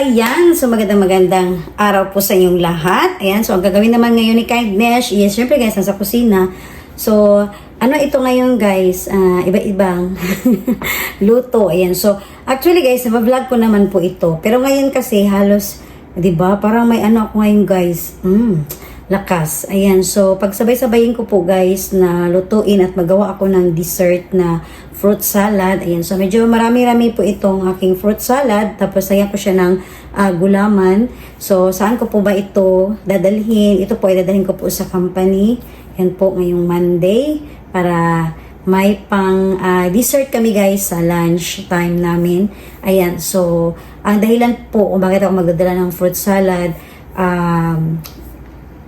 Ayan, so magandang magandang araw po sa inyong lahat. Ayan, so ang gagawin naman ngayon ni Kindness is, syempre guys, nasa kusina. So, ano ito ngayon guys? Ah, iba-ibang luto. Ayan, so actually guys, vlog ko naman po ito. Pero ngayon kasi halos, di ba, parang may ano ako ngayon guys. Mm, lakas. Ayan, so pagsabay-sabayin ko po guys na lutuin at magawa ako ng dessert na fruit salad. Ayan, so medyo marami-rami po itong aking fruit salad. Tapos ayan ko siya ng ah, gulaman. So saan ko po ba ito dadalhin? Ito po ay dadalhin ko po sa company. Yan po ngayong Monday para may pang ah, dessert kami guys sa lunch time namin. Ayan, so ang dahilan po kung bakit ako magdadala ng fruit salad, um,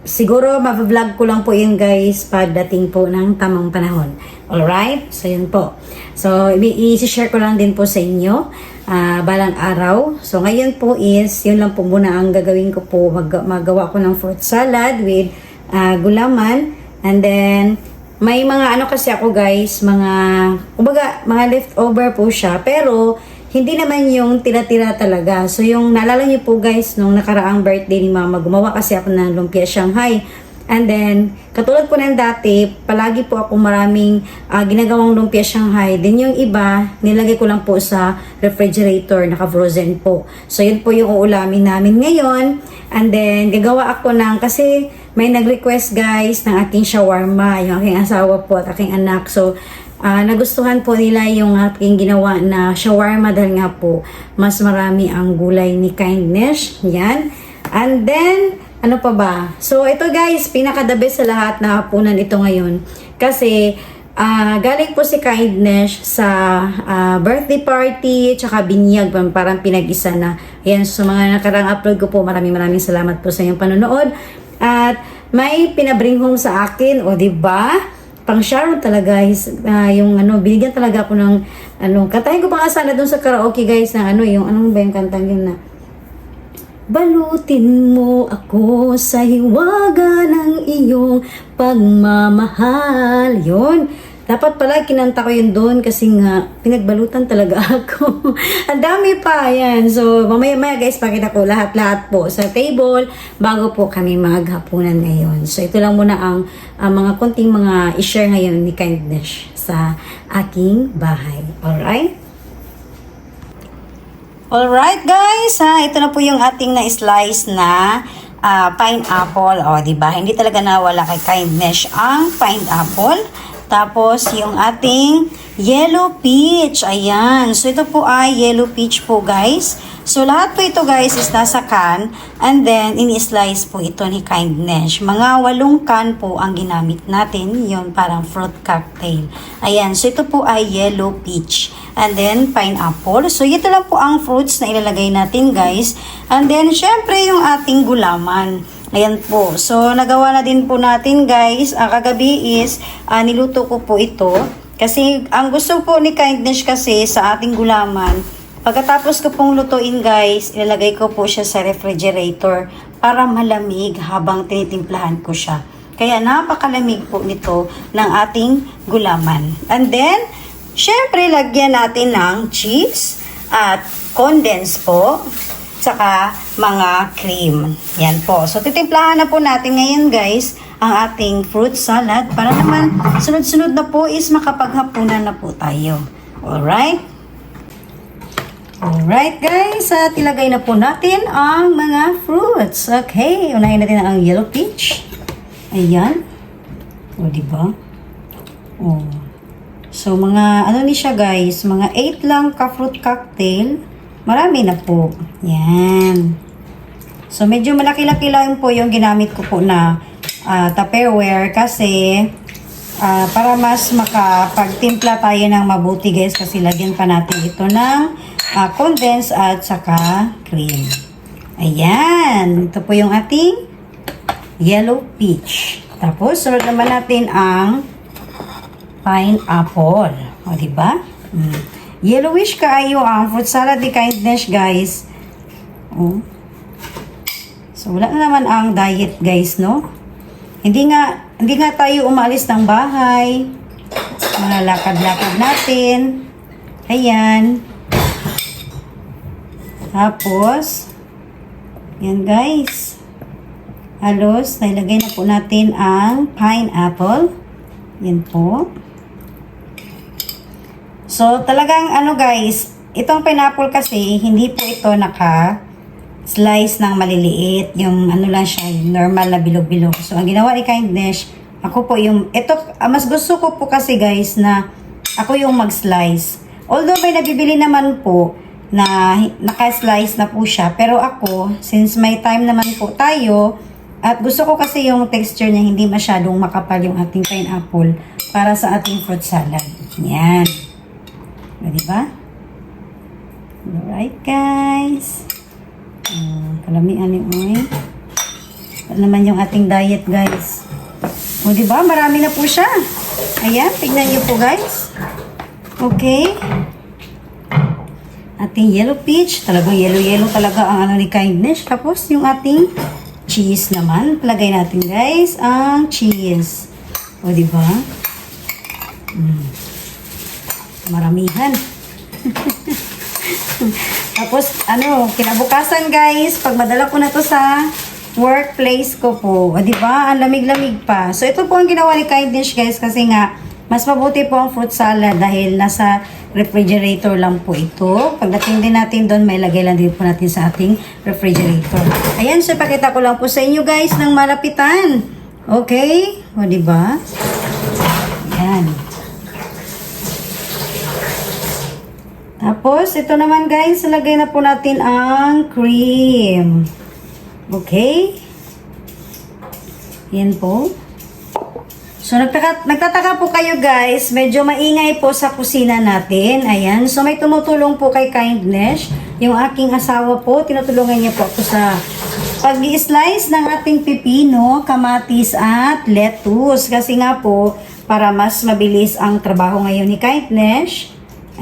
siguro ma-vlog ko lang po yun guys pagdating po ng tamang panahon. Alright? So yun po. So i-share ko lang din po sa inyo ah, balang araw. So ngayon po is, yun lang po muna ang gagawin ko po. Mag- magawa ko ng fruit salad with ah, gulaman. And then, may mga ano kasi ako guys, mga, kumbaga, mga leftover po siya. Pero, hindi naman yung tira-tira talaga. So, yung naalala niyo po guys, nung nakaraang birthday ni mama, gumawa kasi ako ng lumpia Shanghai. And then, katulad po ng dati, palagi po ako maraming ah, ginagawang lumpia Shanghai. Then yung iba, nilagay ko lang po sa refrigerator, naka-frozen po. So, yun po yung uulamin namin ngayon. And then, gagawa ako ng, kasi may nag-request guys ng aking shawarma, yung aking asawa po at aking anak. So, ah, nagustuhan po nila yung aking ginawa na shawarma dahil nga po, mas marami ang gulay ni Kindness. Yan. And then, ano pa ba? So, ito guys, pinaka-the best sa lahat na hapunan ito ngayon. Kasi, ah, galing po si Kindness sa ah, birthday party, tsaka binyag, parang pinag-isa na. Ayan, so mga nakarang upload ko po, maraming maraming salamat po sa inyong panonood. At may pinabring home sa akin, o ba? Pang Sharon talaga guys, ah, yung ano, binigyan talaga ako ng ano, kantahin ko pa nga sana doon sa karaoke guys na ano, yung anong ba yung kantang yun na Balutin mo ako sa hiwaga ng iyong pagmamahal. Yun. Dapat pala kinanta ko yun doon kasi nga pinagbalutan talaga ako. Ang dami pa. Yan. So, mamaya-maya guys, pakita ko lahat-lahat po sa table bago po kami maghapunan ngayon. So, ito lang muna ang, ang mga konting mga i-share ngayon ni Kindness sa aking bahay. Alright? Alright guys, ha, ito na po yung ating na-slice na ah, pineapple. O, di ba? Hindi talaga nawala kay Kindness ang pineapple. Tapos, yung ating yellow peach. Ayan. So, ito po ay yellow peach po, guys. So, lahat po ito, guys, is nasa can. And then, ini-slice po ito ni Kindness. Mga walong can po ang ginamit natin. Yun, parang fruit cocktail. Ayan. So, ito po ay yellow peach. And then, pineapple. So, ito lang po ang fruits na ilalagay natin, guys. And then, syempre, yung ating gulaman. Ayan po. So, nagawa na din po natin, guys. Ang kagabi is, ah, niluto ko po ito. Kasi, ang gusto po ni Kindness kasi sa ating gulaman, pagkatapos ko pong lutuin, guys, ilalagay ko po siya sa refrigerator para malamig habang tinitimplahan ko siya. Kaya napakalamig po nito ng ating gulaman. And then, syempre, lagyan natin ng cheese at condense po tsaka mga cream. Yan po. So, titimplahan na po natin ngayon, guys, ang ating fruit salad para naman sunod-sunod na po is makapaghapunan na po tayo. Alright? Alright, guys. At ilagay na po natin ang mga fruits. Okay. Unahin natin ang yellow peach. Ayan. O, diba? O. So, mga, ano ni siya, guys? Mga 8 lang ka-fruit cocktail. Marami na po. Yan. So, medyo malaki-laki lang po yung ginamit ko po na ah, Tupperware kasi ah, para mas makapagtimpla tayo ng mabuti guys kasi lagyan pa natin ito ng ah, condense at saka cream. Ayan. Ito po yung ating yellow peach. Tapos, sunod naman natin ang pineapple. O, diba? Mm. Yellowish kaayo ang fruit salad ni kindness, guys. O. So, wala na naman ang diet, guys, no? Hindi nga, hindi nga tayo umalis ng bahay. Mga lakad-lakad natin. Ayan. Tapos, yan guys. Halos, nilagay na po natin ang pineapple. Yan po. So, talagang ano guys, itong pineapple kasi, hindi po ito naka slice ng maliliit. Yung ano lang siya, normal na bilog-bilog. So, ang ginawa ni Kindness, ako po yung, ito, ah, mas gusto ko po kasi guys na ako yung mag-slice. Although may nabibili naman po na naka-slice na po siya. Pero ako, since may time naman po tayo, at gusto ko kasi yung texture niya hindi masyadong makapal yung ating pineapple para sa ating fruit salad. Yan. O, diba? Alright, guys. Uh, kalamian ni Oy. Ito naman yung ating diet, guys. O, diba? Marami na po siya. Ayan, tignan niyo po, guys. Okay. Ating yellow peach. Talagang yellow-yellow talaga ang ano ni kindness. Tapos, yung ating cheese naman. Palagay natin, guys, ang cheese. O, diba? Mm. Maramihan. Tapos, ano, kinabukasan guys, pag madala ko na to sa workplace ko po, o, ba? Ang lamig-lamig pa. So, ito po ang ginawa ni Kindness guys kasi nga, mas mabuti po ang fruit salad dahil nasa refrigerator lang po ito. Pagdating din natin doon, may lagay lang din po natin sa ating refrigerator. Ayan, so pakita ko lang po sa inyo guys ng malapitan. Okay? O, di ba? Ayan. Tapos, ito naman guys, lagay na po natin ang cream. Okay? Yan po. So, nagtaka, nagtataka po kayo guys, medyo maingay po sa kusina natin. Ayan. So, may tumutulong po kay Kindness. Yung aking asawa po, tinutulungan niya po ako sa pag-slice ng ating pipino, kamatis at lettuce. Kasi nga po, para mas mabilis ang trabaho ngayon ni Kindness,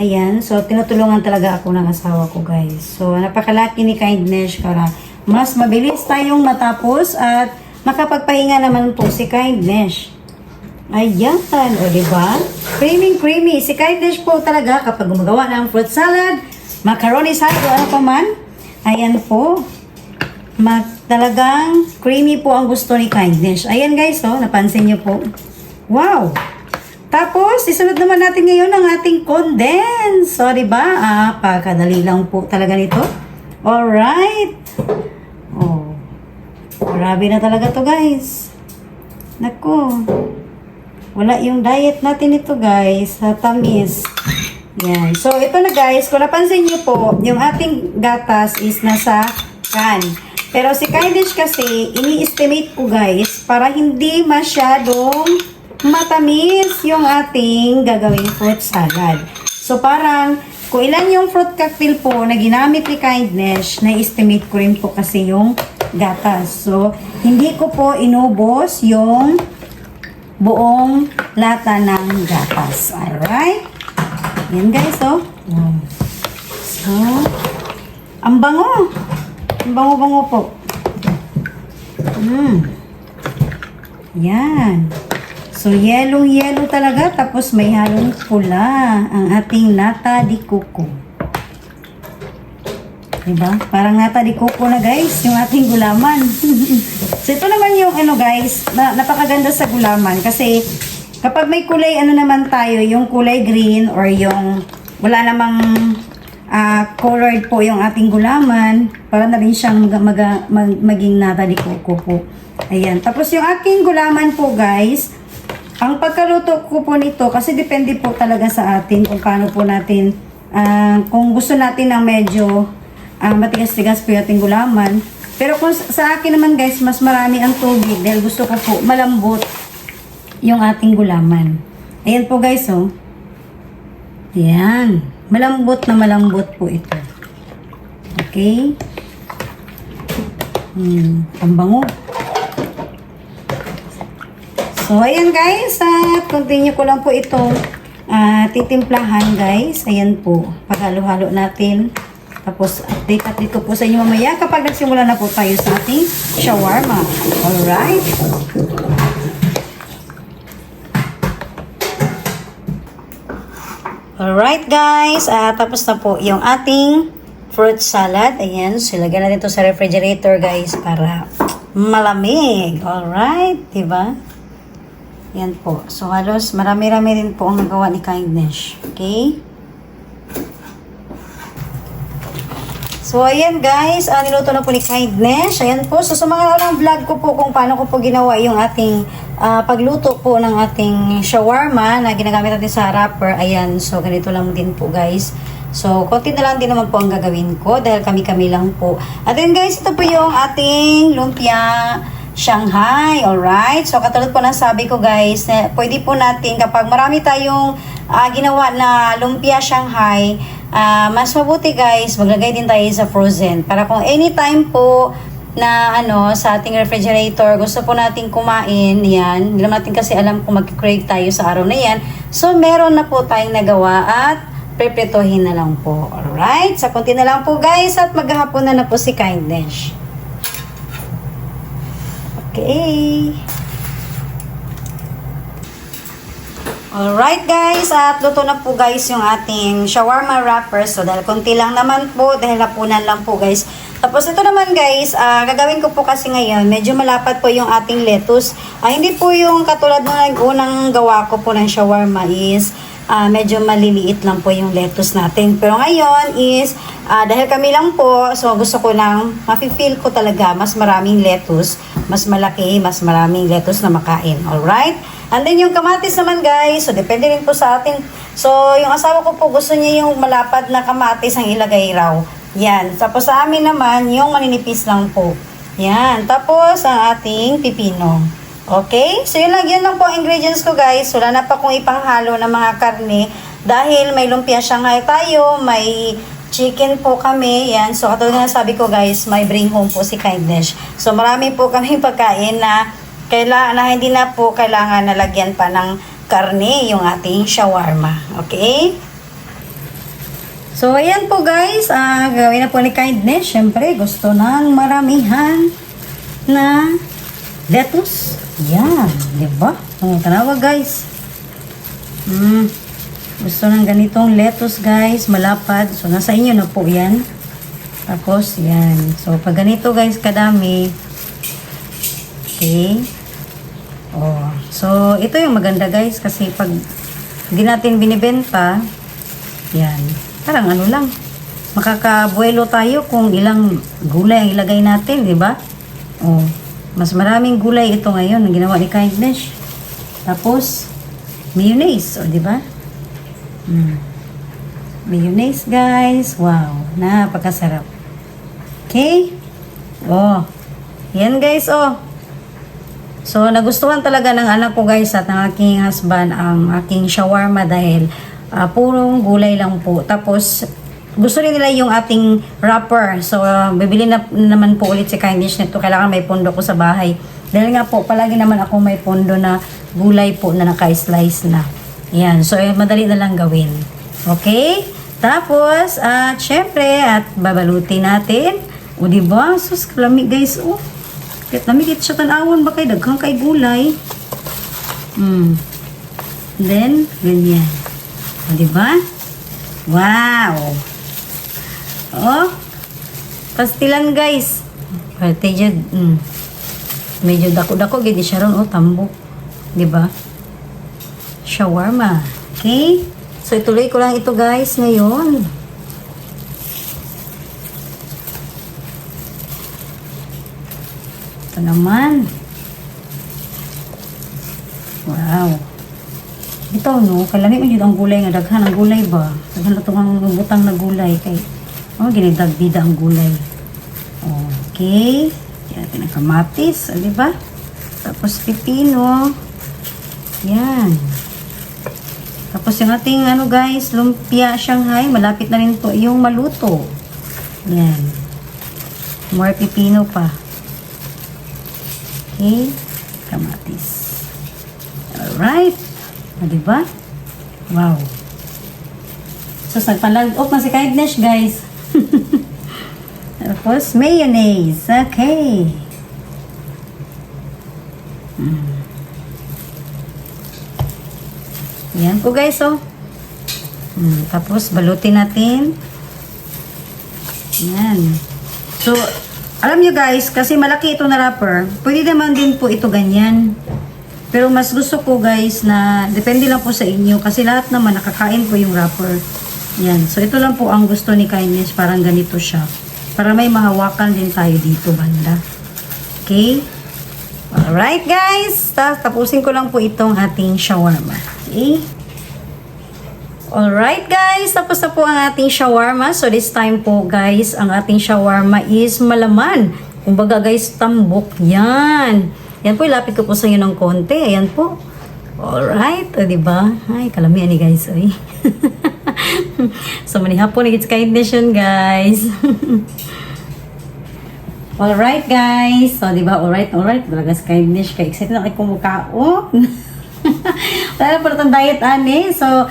Ayan, so tinutulungan talaga ako ng asawa ko guys. So napakalaki ni Kindness para mas mabilis tayong matapos at makapagpahinga naman po si Kindness. Ayan, o diba? Creamy creamy. Si Kindness po talaga kapag gumagawa ng fruit salad, macaroni salad, o ano pa man. Ayan po. Mag, talagang creamy po ang gusto ni Kindness. Ayan guys, oh, napansin niyo po. Wow! Tapos, isunod naman natin ngayon ang ating condense. So, di ba? Ah, pagkadali lang po talaga nito. Alright. Oh. Grabe na talaga to guys. Nako. Wala yung diet natin ito guys. Sa tamis. Yan. So, ito na guys. Kung napansin niyo po, yung ating gatas is nasa can. Pero si Kylish kasi, ini-estimate ko guys, para hindi masyadong matamis yung ating gagawing fruit salad. So parang kung ilan yung fruit cocktail po na ginamit ni Kindness, na-estimate ko rin po kasi yung gatas. So hindi ko po inubos yung buong lata ng gatas. Alright? Yan guys, oh. So, ang bango. Ang bango-bango po. Hmm. Yan. So, yellow-yellow talaga. Tapos, may halong pula. Ang ating nata di kuko. Diba? Parang nata di kuko na guys. Yung ating gulaman. so, ito naman yung ano guys. Na, napakaganda sa gulaman. Kasi, kapag may kulay ano naman tayo. Yung kulay green or yung wala namang ah, colored po yung ating gulaman. Para na rin siyang mag, mag- mag- maging nata di kuko po. Ayan. Tapos, yung aking gulaman po guys. Ang pagkaluto ko po nito, kasi depende po talaga sa atin kung paano po natin, ah, kung gusto natin ng medyo ah, matigas-tigas po yung gulaman. Pero kung sa- akin naman guys, mas marami ang tubig dahil gusto ko po malambot yung ating gulaman. Ayan po guys, oh. Ayan. Malambot na malambot po ito. Okay? Hmm, ang bango. So, ayan guys, at continue ko lang po itong ah, titimplahan guys. Ayan po, paghalo-halo natin. Tapos, update-update ko po sa inyo mamaya kapag nagsimula na po tayo sa ating shawarma. Alright? Alright guys, ah, tapos na po yung ating fruit salad. Ayan. So, ilagyan natin ito sa refrigerator, guys, para malamig. Alright? Diba? Yan po. So, halos marami-rami rin po ang nagawa ni Kindness. Okay? So, ayan guys, uh, niluto na po ni Kindness. Ayan po. So, sa mga unang vlog ko po kung paano ko po ginawa yung ating ah, pagluto po ng ating shawarma na ginagamit natin sa wrapper. Ayan. So, ganito lang din po guys. So, konti na lang din naman po ang gagawin ko dahil kami-kami lang po. At then guys, ito po yung ating lumpia Shanghai. Alright? So, katulad po ng sabi ko guys, na pwede po natin kapag marami tayong ah, ginawa na lumpia Shanghai, ah, mas mabuti guys, maglagay din tayo sa frozen. Para kung anytime po na ano sa ating refrigerator, gusto po nating kumain, yan. Hindi naman natin kasi alam kung mag-crave tayo sa araw na yan. So, meron na po tayong nagawa at prepretohin na lang po. Alright? Sa konti na lang po guys at maghahapon na na po si Kindness. Okay. Alright guys, at luto na po guys yung ating shawarma wrapper. So dahil konti lang naman po, dahil hapunan lang po guys. Tapos ito naman guys, ah, gagawin ko po kasi ngayon, medyo malapad po yung ating lettuce. Ah, hindi po yung katulad ng unang gawa ko po ng shawarma is ah, medyo maliliit lang po yung lettuce natin. Pero ngayon is, ah, dahil kami lang po, so gusto ko lang, mafe-feel ko talaga mas maraming lettuce, mas malaki, mas maraming lettuce na makain. Alright? And then yung kamatis naman guys, so depende rin po sa atin. So yung asawa ko po gusto niya yung malapad na kamatis ang ilagay raw. Yan. Tapos sa amin naman, yung maninipis lang po. Yan. Tapos ang ating pipino. Okay? So yun lang, yun lang po ingredients ko guys. Wala na pa kong ipanghalo ng mga karne. Dahil may lumpia Shanghai tayo, may chicken po kami. Yan. So katulad nga sabi ko guys, may bring home po si Kindness. So marami po kami pagkain na kailangan na hindi na po kailangan nalagyan pa ng karne yung ating shawarma. Okay? So, ayan po guys. Ah, gawin na po ni Kindness. Siyempre, gusto ng maramihan na lettuce. Yan. Di ba? Oh, tanawa guys. Hmm. Gusto ng ganitong lettuce guys. Malapad. So, nasa inyo na po yan. Tapos, yan. So, pag ganito guys, kadami. Okay. Oh. So, ito yung maganda guys. Kasi pag hindi natin binibenta, yan. Parang ano lang. Makakabuelo tayo kung ilang gulay ang ilagay natin, di ba? Oh. Mas maraming gulay ito ngayon ang ginawa ni Kindness. Tapos, mayonnaise, o di ba? Mm. Mayonnaise, guys. Wow, napakasarap. Okay? Oh. Yan, guys, oh. So, nagustuhan talaga ng anak ko, guys, at ng aking husband ang aking shawarma dahil ah, purong gulay lang po. Tapos, gusto rin nila yung ating wrapper. So, ah, bibili na naman po ulit si Kindness nito. Kailangan may pondo ko sa bahay. Dahil nga po, palagi naman ako may pondo na gulay po na naka-slice na. Yan. So, eh, madali na lang gawin. Okay? Tapos, at syempre, at babalutin natin. O, diba? Sus, kalamig guys. Oh. Kaya namigit siya tanawon ba kay daghang kay gulay. Hmm. Then, ganyan. O, diba? Wow! Oh, pastilan guys. Pwede dyan, mm. Medyo dako-dako, gini siya ron, oh, tambok. Di ba? Shawarma. Okay? So, ituloy ko lang ito guys ngayon. Ito naman. Wow. Ito no, kalami mo yun ang gulay nga daghan ang gulay ba? Daghan na itong butang na gulay kay oh, ginagdagbida ang gulay. Okay. Yan natin ang kamatis, ah, di ba? Tapos pipino. Yan. Tapos yung ating ano guys, lumpia Shanghai, malapit na rin po yung maluto. Yan. More pipino pa. Okay. Kamatis. Alright. O, diba? Wow. So, nagpalag off na si Kindness, guys. Tapos, mayonnaise. Okay. Mm. Yan po, guys, oh. Mm, tapos, balutin natin. Yan. So, alam nyo guys, kasi malaki ito na wrapper, pwede naman din po ito ganyan. Pero mas gusto ko guys na, depende lang po sa inyo, kasi lahat naman nakakain po yung wrapper. Yan. So, ito lang po ang gusto ni Kindness, parang ganito siya. Para may mahawakan din tayo dito banda. Okay? Alright guys, Ta- tapusin ko lang po itong ating shawarma. Okay? Alright guys, tapos na po ang ating shawarma. So this time po guys, ang ating shawarma is malaman. Kumbaga guys, tambok. Yan. Yan po, ilapit ko po sa inyo ng konti. Ayan po. Alright, o diba? Ay, kalamihan ni guys. Oy. so maniha po na kindness yun guys. Alright guys. So, di ba? Alright, alright. Talaga kindness. Kaya excited na kayo kumukao. Na po itong diet, ani. So,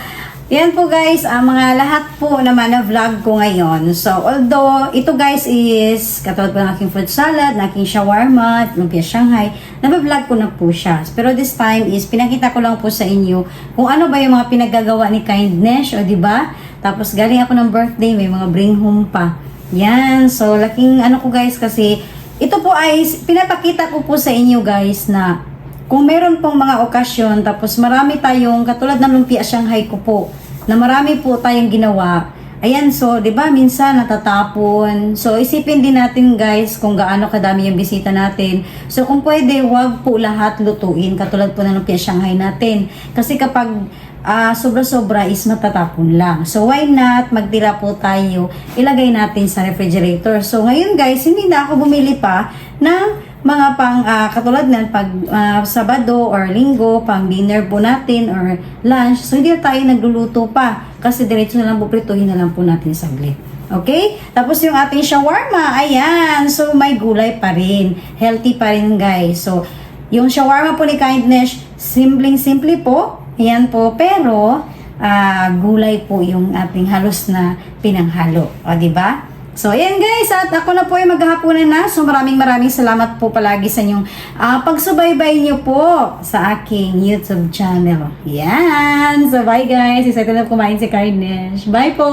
yan po guys, ang mga lahat po naman na vlog ko ngayon. So, although ito guys is katulad po ng aking fruit salad, ng aking shawarma, lumpia Shanghai, nabablog ko na po siya. Pero this time is pinakita ko lang po sa inyo kung ano ba yung mga pinagagawa ni Kindness, o di ba? Tapos galing ako ng birthday, may mga bring home pa. Yan, so laking ano ko guys kasi ito po ay pinapakita ko po sa inyo guys na kung meron pong mga okasyon, tapos marami tayong, katulad ng lumpia Shanghai ko po, na marami po tayong ginawa. Ayan, so, di ba, minsan natatapon. So, isipin din natin guys kung gaano kadami yung bisita natin. So, kung pwede, wag po lahat lutuin, katulad po ng lumpia Shanghai natin. Kasi kapag ah, sobra-sobra is matatapon lang. So, why not magtira po tayo, ilagay natin sa refrigerator. So, ngayon guys, hindi na ako bumili pa ng mga pang ah, katulad nan pag ah, Sabado or Linggo, pang dinner po natin or lunch. So, hindi tayo nagluluto pa kasi diretso na lang po prituhin na lang po natin saglit. Okay? Tapos yung ating shawarma, ayan. So, may gulay pa rin. Healthy pa rin, guys. So, yung shawarma po ni Kindness, simpleng-simple po. Ayan po. Pero, ah, gulay po yung ating halos na pinanghalo. O, di ba? So, ayan guys, at ako na po ay maghahaponan na. So, maraming maraming salamat po palagi sa inyong ah, pagsubaybay niyo po sa aking YouTube channel. Yan! So, bye guys. Excited na kumain si Kindness. Bye po!